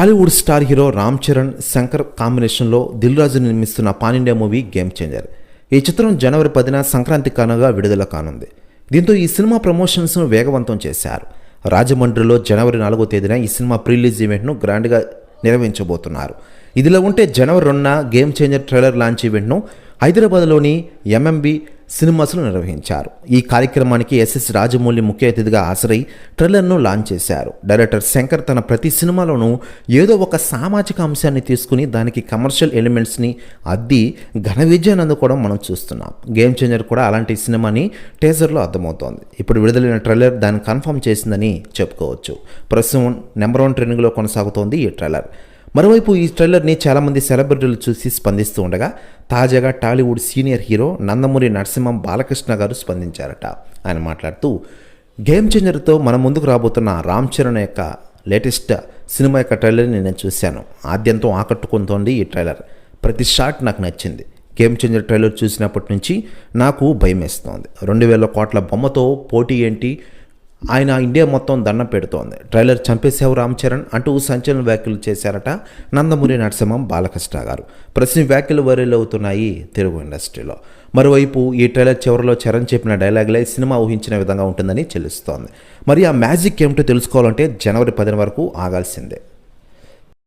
Tollywood star hero Ram Charan Shankar కాంబినేషన్లో దిల్ రాజు నిర్మిస్తున్న pan India movie game changer. ఈ చిత్రం జనవరి పదిన సంక్రాంతి కానుగా విడుదల కానుంది. దీంతో ఈ సినిమా ప్రమోషన్స్ను వేగవంతం చేశారు. రాజమండ్రిలో జనవరి నాలుగో తేదీన ఈ సినిమా ప్రీలీజ్ ఈవెంట్ను గ్రాండ్గా నిర్వహించబోతున్నారు. ఇదిలా ఉంటే జనవరి రెండున గేమ్ చేంజర్ ట్రైలర్ లాంచ్ ఈవెంట్ను హైదరాబాద్లోని ఎంఎంబి సినిమాస్ను నిర్వహించారు. ఈ కార్యక్రమానికి ఎస్ఎస్ రాజమౌళి ముఖ్య అతిథిగా హాజరై ట్రైలర్ను లాంచ్ చేశారు. డైరెక్టర్ శంకర్ తన ప్రతి సినిమాలోనూ ఏదో ఒక సామాజిక అంశాన్ని తీసుకుని దానికి కమర్షియల్ ఎలిమెంట్స్ని అద్ది ఘన విజయాన్ని అందుకోవడం మనం చూస్తున్నాం. గేమ్ చేంజర్ కూడా అలాంటి సినిమాని టేజర్లో అర్థమవుతోంది. ఇప్పుడు విడుదలైన ట్రైలర్ దాన్ని కన్ఫర్మ్ చేసిందని చెప్పుకోవచ్చు. ప్రస్తుతం నెంబర్ వన్ ట్రెండింగ్లో కొనసాగుతోంది ఈ ట్రైలర్. మరోవైపు ఈ ట్రైలర్ని చాలామంది సెలబ్రిటీలు చూసి స్పందిస్తూ ఉండగా తాజాగా Tollywood senior hero Nandamuri Narasimham Balakrishna garu స్పందించారట. ఆయన మాట్లాడుతూ గేమ్ చేంజర్తో మన ముందుకు రాబోతున్న రామ్ చరణ్ యొక్క లేటెస్ట్ సినిమా యొక్క ట్రైలర్ని నేను చూశాను. ఆద్యంతం ఆకట్టుకుంటోంది ఈ ట్రైలర్. ప్రతి షాట్ నాకు నచ్చింది. గేమ్ చేంజర్ ట్రైలర్ చూసినప్పటి నుంచి నాకు భయం వేస్తోంది రెండు వేల కోట్ల బొమ్మతో పోటీ ఏంటి? ఆయన ఇండియా మొత్తం దండం పెడుతోంది. ట్రైలర్ చంపేశావు రామ్ చరణ్ అంటూ సంచలన వ్యాఖ్యలు చేశారట నందమూరి నరసింహం బాలకృష్ణ గారు. ప్రశ్న వ్యాఖ్యలు వైరల్ అవుతున్నాయి తెలుగు ఇండస్ట్రీలో. మరోవైపు ఈ ట్రైలర్ చివరిలో చరణ్ చెప్పిన డైలాగులే సినిమా ఊహించిన విధంగా ఉంటుందని తెలుస్తోంది మరి ఆ మ్యాజిక్ ఏమిటో తెలుసుకోవాలంటే జనవరి పదిన వరకు ఆగాల్సిందే.